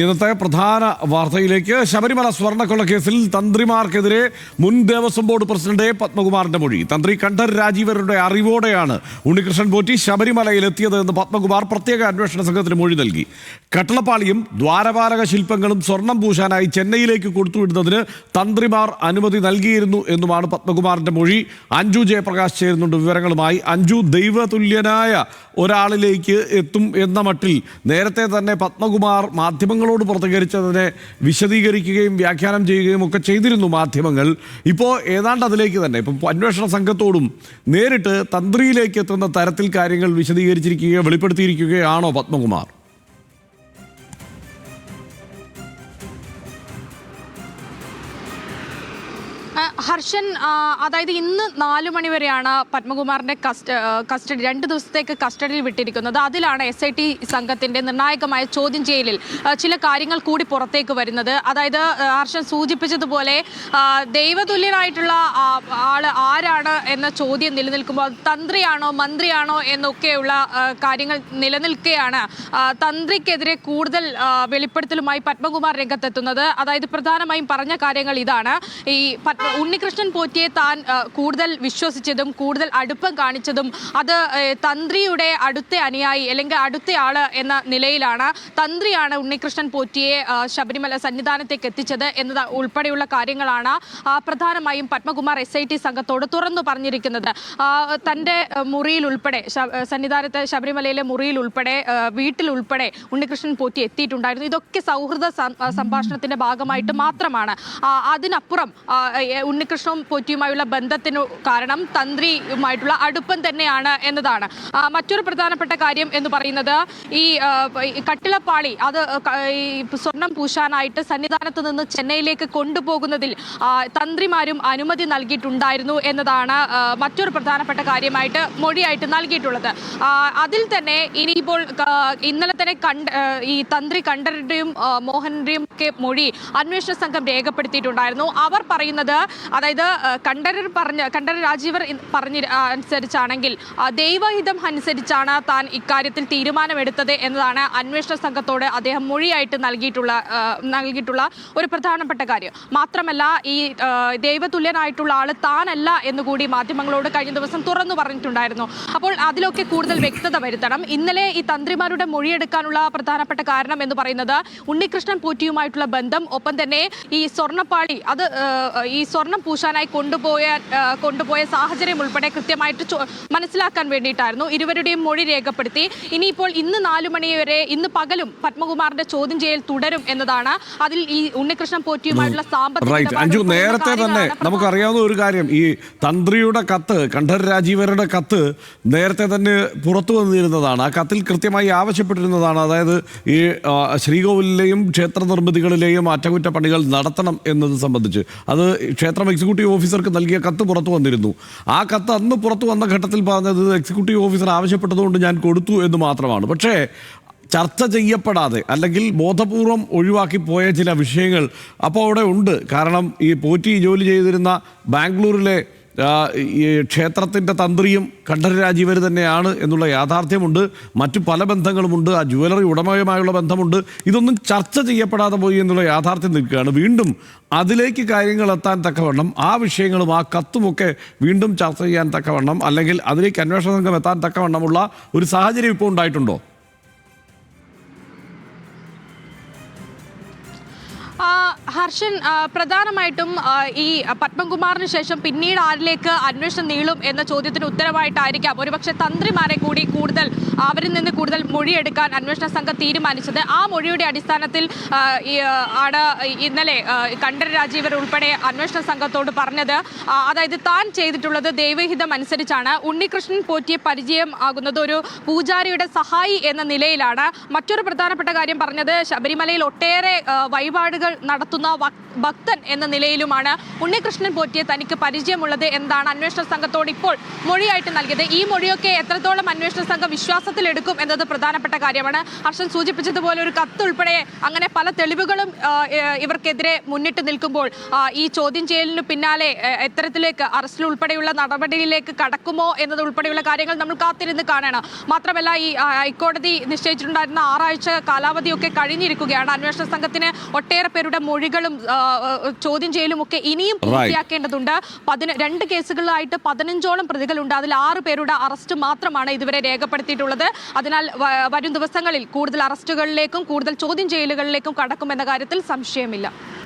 ഇന്നത്തെ പ്രധാന വാർത്തയിലേക്ക് ശബരിമല സ്വർണക്കൊള്ള കേസിൽ തന്ത്രിമാർക്കെതിരെ മുൻ ദേവസ്വം ബോർഡ് പ്രസിഡന്റ് പത്മകുമാറിന്റെ മൊഴി. തന്ത്രി കണ്ഠർ രാജീവരുടെ അറിവോടെയാണ് ഉണ്ണികൃഷ്ണൻ പോറ്റി ശബരിമലയിൽ എത്തിയത് എന്ന് പത്മകുമാർ പ്രത്യേക അന്വേഷണ സംഘത്തിന് മൊഴി നൽകി. കട്ടളപ്പാളിയും ദ്വാരപാലക ശില്പങ്ങളും സ്വർണം പൂശാനായി ചെന്നൈയിലേക്ക് കൊടുത്തുവിടുന്നതിന് തന്ത്രിമാർ അനുമതി നൽകിയിരുന്നു എന്നുമാണ് പത്മകുമാറിന്റെ മൊഴി. അഞ്ജു ജയപ്രകാശ് ചേരുന്നുണ്ട് വിവരങ്ങളുമായി. അഞ്ജു ദൈവതുല്യനായ ഒരാളിലേക്ക് എത്തും എന്ന മട്ടിൽ നേരത്തെ തന്നെ പത്മകുമാർ മാധ്യമങ്ങളോട് പ്രതികരിച്ചതിനെ വിശദീകരിക്കുകയും വ്യാഖ്യാനം ചെയ്യുകയും ഒക്കെ ചെയ്തിരുന്നു മാധ്യമങ്ങൾ. ഇപ്പോൾ ഏതാണ്ട് അതിലേക്ക് തന്നെ ഇപ്പം അന്വേഷണ സംഘത്തോടും നേരിട്ട് തന്ത്രിയിലേക്ക് എത്തുന്ന തരത്തിൽ കാര്യങ്ങൾ വിശദീകരിച്ചിരിക്കുകയോ വെളിപ്പെടുത്തിയിരിക്കുകയാണോ പത്മകുമാർ? ഹർഷൻ അതായത് ഇന്ന് നാലു മണിവരെയാണ് പത്മകുമാറിന്റെ കസ്റ്റ കസ്റ്റഡി രണ്ട് ദിവസത്തേക്ക് കസ്റ്റഡിയിൽ വിട്ടിരിക്കുന്നത്. അതിലാണ് എസ് ഐ ടി സംഘത്തിന്റെ നിർണായകമായ ചോദ്യം ചെയ്യലിൽ ചില കാര്യങ്ങൾ കൂടി പുറത്തേക്ക് വരുന്നത്. അതായത് ഹർഷൻ സൂചിപ്പിച്ചതുപോലെ ദൈവതുല്യനായിട്ടുള്ള ആൾ ആരാണ് എന്ന ചോദ്യം നിലനിൽക്കുമ്പോൾ തന്ത്രിയാണോ മന്ത്രിയാണോ എന്നൊക്കെയുള്ള കാര്യങ്ങൾ നിലനിൽക്കുകയാണ് തന്ത്രിക്കെതിരെ കൂടുതൽ വെളിപ്പെടുത്തലുമായി പത്മകുമാർ രംഗത്തെത്തുന്നത്. അതായത് പ്രധാനമായും പറഞ്ഞ കാര്യങ്ങൾ ഇതാണ്. ഈ ഉണ്ണികൃഷ്ണൻ പോറ്റിയെ താൻ കൂടുതൽ വിശ്വസിച്ചതും കൂടുതൽ അടുപ്പം കാണിച്ചതും അത് തന്ത്രിയുടെ അടുത്ത അനുയായി അല്ലെങ്കിൽ അടുത്തയാൾ എന്ന നിലയിലാണ് തന്ത്രിയാണ് ഉണ്ണികൃഷ്ണൻ പോറ്റിയെ ശബരിമല സന്നിധാനത്തേക്ക് എത്തിച്ചത് എന്നത് ഉൾപ്പെടെയുള്ള കാര്യങ്ങളാണ് പ്രധാനമായും പത്മകുമാർ എസ് ഐ ടി സംഘത്തോട് തുറന്നു പറഞ്ഞിരിക്കുന്നത്. തന്റെ മുറിയിൽ ഉൾപ്പെടെ സന്നിധാനത്തെ ശബരിമലയിലെ മുറിയിൽ ഉൾപ്പെടെ വീട്ടിൽ ഉൾപ്പെടെ ഉണ്ണികൃഷ്ണൻ പോറ്റി എത്തിയിട്ടുണ്ടായിരുന്നു. ഇതൊക്കെ സൗഹൃദ സംഭാഷണത്തിന്റെ ഭാഗമായിട്ട് മാത്രമാണ്. അതിനപ്പുറം ഉണ്ണികൃഷ്ണൻ പോറ്റിയുമായുള്ള ബന്ധത്തിന് കാരണം തന്ത്രിയുമായിട്ടുള്ള അടുപ്പം തന്നെയാണ് എന്നതാണ്. മറ്റൊരു പ്രധാനപ്പെട്ട കാര്യം എന്ന് പറയുന്നത് ഈ കട്ടിളപ്പാളി അത് സ്വർണം പൂശാനായിട്ട് സന്നിധാനത്ത് നിന്ന് ചെന്നൈയിലേക്ക് കൊണ്ടുപോകുന്നതിൽ തന്ത്രിമാരും അനുമതി നൽകിയിട്ടുണ്ടായിരുന്നു എന്നതാണ് മറ്റൊരു പ്രധാനപ്പെട്ട കാര്യമായിട്ട് മൊഴിയായിട്ട് നൽകിയിട്ടുള്ളത്. അതിൽ തന്നെ ഇനിയിപ്പോൾ ഇന്നലെ തന്നെ കണ്ട ഈ തന്ത്രി കണ്ഠരുടെയും മോഹനന്റെയും ഒക്കെ മൊഴി അന്വേഷണ സംഘം രേഖപ്പെടുത്തിയിട്ടുണ്ടായിരുന്നു. അവർ പറയുന്നത് അതായത് കണ്ഠരർ പറഞ്ഞ കണ്ഠര രാജീവർ പറഞ്ഞ അനുസരിച്ചാണെങ്കിൽ ദൈവഹിതം അനുസരിച്ചാണ് താൻ ഇക്കാര്യത്തിൽ തീരുമാനമെടുത്തത് എന്നതാണ് അന്വേഷണ സംഘത്തോട് അദ്ദേഹം മൊഴിയായിട്ട് നൽകിയിട്ടുള്ള നൽകിയിട്ടുള്ള ഒരു പ്രധാനപ്പെട്ട കാര്യം. മാത്രമല്ല ഈ ദൈവതുല്യനായിട്ടുള്ള ആൾ താനല്ല എന്നുകൂടി മാധ്യമങ്ങളോട് കഴിഞ്ഞ ദിവസം തുറന്നു പറഞ്ഞിട്ടുണ്ടായിരുന്നു. അപ്പോൾ അതിലൊക്കെ കൂടുതൽ വ്യക്തത വരുത്തണം. ഇന്നലെ ഈ തന്ത്രിമാരുടെ മൊഴിയെടുക്കാനുള്ള പ്രധാനപ്പെട്ട കാരണം എന്ന് പറയുന്നത് ഉണ്ണികൃഷ്ണൻ പോറ്റിയുമായിട്ടുള്ള ബന്ധം ഒപ്പം തന്നെ ഈ സ്വർണപ്പാളി അത് ഈ സ്വർണം പൂശാനായി കൊണ്ടുപോയ കൊണ്ടുപോയ സാഹചര്യം ഉൾപ്പെടെ കൃത്യമായിട്ട് മനസ്സിലാക്കാൻ വേണ്ടിയിട്ടായിരുന്നു ഇരുവരുടെയും മൊഴി രേഖപ്പെടുത്തി. ഇനിയിപ്പോൾ ഇന്ന് നാലു മണി വരെ ഇന്ന് പകലും പത്മകുമാറിന്റെ ചോദ്യം ചെയ്യൽ തുടരും എന്നതാണ് അതിൽ ഈ ഉണ്ണികൃഷ്ണൻ പോറ്റിയുമായിട്ടുള്ള സാമ്പത്തിക അഞ്ചു നേരത്തെ തന്നെ നമുക്കറിയാവുന്ന ഒരു കാര്യം ഈ തന്ത്രിയുടെ കത്ത് കണ്ഠർ രാജീവരുടെ കത്ത് നേരത്തെ തന്നെ പുറത്തു വന്നിരുന്നതാണ്. ആ കത്തിൽ കൃത്യമായി ആവശ്യപ്പെട്ടിരുന്നതാണ്. അതായത് ഈ ശ്രീകോവിലെയും ശ്രീകോവിലിലെയും ക്ഷേത്ര നിർമ്മിതികളിലെയും അറ്റകുറ്റപ്പണികൾ നടത്തണം എന്നത് സംബന്ധിച്ച്. അത് ക്ഷേത്രം എക്സിക്യൂട്ടീവ് ഓഫീസർക്ക് നൽകിയ കത്ത് പുറത്തു വന്നിരുന്നു. ആ കത്ത് അന്ന് പുറത്തു വന്ന ഘട്ടത്തിൽ പറഞ്ഞത് എക്സിക്യൂട്ടീവ് ഓഫീസർ ആവശ്യപ്പെട്ടതുകൊണ്ട് ഞാൻ കൊടുത്തു എന്ന് മാത്രമാണ്. പക്ഷേ ചർച്ച ചെയ്യപ്പെടാതെ അല്ലെങ്കിൽ ബോധപൂർവം ഒഴിവാക്കി പോയ ചില വിഷയങ്ങൾ അപ്പോൾ അവിടെ ഉണ്ട്. കാരണം ഈ പോറ്റി ജോലി ചെയ്തിരുന്ന ബാംഗ്ലൂരിലെ ഈ ക്ഷേത്രത്തിന്റെ തന്ത്രിയും കണ്ഠര രാജീവർ തന്നെയാണ് എന്നുള്ള യാഥാർത്ഥ്യമുണ്ട്. മറ്റു പല ബന്ധങ്ങളുമുണ്ട്. ആ ജുവലറി ഉടമയുമായുള്ള ബന്ധമുണ്ട്. ഇതൊന്നും ചർച്ച ചെയ്യപ്പെടാതെ പോയി എന്നുള്ള യാഥാർത്ഥ്യം നിൽക്കുകയാണ്. വീണ്ടും അതിലേക്ക് കാര്യങ്ങൾ എത്താൻ തക്കവണ്ണം ആ വിഷയങ്ങളും ആ കത്തുമൊക്കെ വീണ്ടും ചർച്ച ചെയ്യാൻ തക്കവണ്ണം അല്ലെങ്കിൽ അതിലേക്ക് അന്വേഷണ സംഘം എത്താൻ തക്കവണ്ണമുള്ള ഒരു സാഹചര്യം ഇപ്പോൾ ഉണ്ടായിട്ടുണ്ടോ? ഹർഷൻ പ്രധാനമായിട്ടും ഈ പത്മകുമാറിന് ശേഷം പിന്നീട് ആരിലേക്ക് അന്വേഷണം നീളും എന്ന ചോദ്യത്തിന് ഉത്തരവായിട്ടായിരിക്കാം. ഒരുപക്ഷെ തന്ത്രിമാരെ കൂടി കൂടുതൽ അവരിൽ നിന്ന് കൂടുതൽ മൊഴിയെടുക്കാൻ അന്വേഷണ സംഘം തീരുമാനിച്ചത്. ആ മൊഴിയുടെ അടിസ്ഥാനത്തിൽ ആണ് ഇന്നലെ കണ്ഠര രാജീവർ ഉൾപ്പെടെ അന്വേഷണ സംഘത്തോട് പറഞ്ഞത്. അതായത് താൻ ചെയ്തിട്ടുള്ളത് ദൈവഹിതം അനുസരിച്ചാണ്. ഉണ്ണികൃഷ്ണൻ പോറ്റിയെ പരിചയം ആകുന്നത് ഒരു പൂജാരിയുടെ സഹായി എന്ന നിലയിലാണ്. മറ്റൊരു പ്രധാനപ്പെട്ട കാര്യം പറഞ്ഞത് ശബരിമലയിൽ ഒട്ടേറെ വഴിപാടുകൾ നടത്തുന്ന ഭക്തൻ എന്ന നിലയിലുമാണ് ഉണ്ണികൃഷ്ണൻ പോറ്റിയെ തനിക്ക് പരിചയമുള്ളത് എന്താണ് അന്വേഷണ സംഘത്തോട് ഇപ്പോൾ മൊഴിയായിട്ട് നൽകിയത്. ഈ മൊഴിയൊക്കെ എത്രത്തോളം അന്വേഷണ സംഘം വിശ്വാസത്തിലെടുക്കും എന്നത് പ്രധാനപ്പെട്ട കാര്യമാണ്. ഹർഷൻ സൂചിപ്പിച്ചതുപോലെ ഒരു കത്ത് ഉൾപ്പെടെ അങ്ങനെ പല തെളിവുകളും ഇവർക്കെതിരെ മുന്നിട്ട് നിൽക്കുമ്പോൾ ഈ ചോദ്യം ചെയ്യലിന് പിന്നാലെ എത്തരത്തിലേക്ക് അറസ്റ്റിൽ ഉൾപ്പെടെയുള്ള നടപടിയിലേക്ക് കടക്കുമോ എന്നത് ഉൾപ്പെടെയുള്ള കാര്യങ്ങൾ നമ്മൾ കാത്തിരുന്ന് കാണണം. മാത്രമല്ല ഈ ഹൈക്കോടതി നിശ്ചയിച്ചിട്ടുണ്ടായിരുന്ന ആറാഴ്ച കാലാവധിയൊക്കെ കഴിഞ്ഞിരിക്കുകയാണ്. അന്വേഷണ സംഘത്തിന് ഒട്ടേറെ പേരുടെ മൊഴികളും ചോദ്യം ചെയ്യലും ഒക്കെ ഇനിയും പൂർത്തിയാക്കേണ്ടതുണ്ട്. പതിന രണ്ട് കേസുകളിലായിട്ട് പതിനഞ്ചോളം പ്രതികളുണ്ട്. അതിൽ ആറ് പേരുടെ അറസ്റ്റ് മാത്രമാണ് ഇതുവരെ രേഖപ്പെടുത്തിയിട്ടുള്ളത്. അതിനാൽ വരും ദിവസങ്ങളിൽ കൂടുതൽ അറസ്റ്റുകളിലേക്കും കൂടുതൽ ചോദ്യം ചെയ്യലുകളിലേക്കും കടക്കുമെന്ന കാര്യത്തിൽ സംശയമില്ല.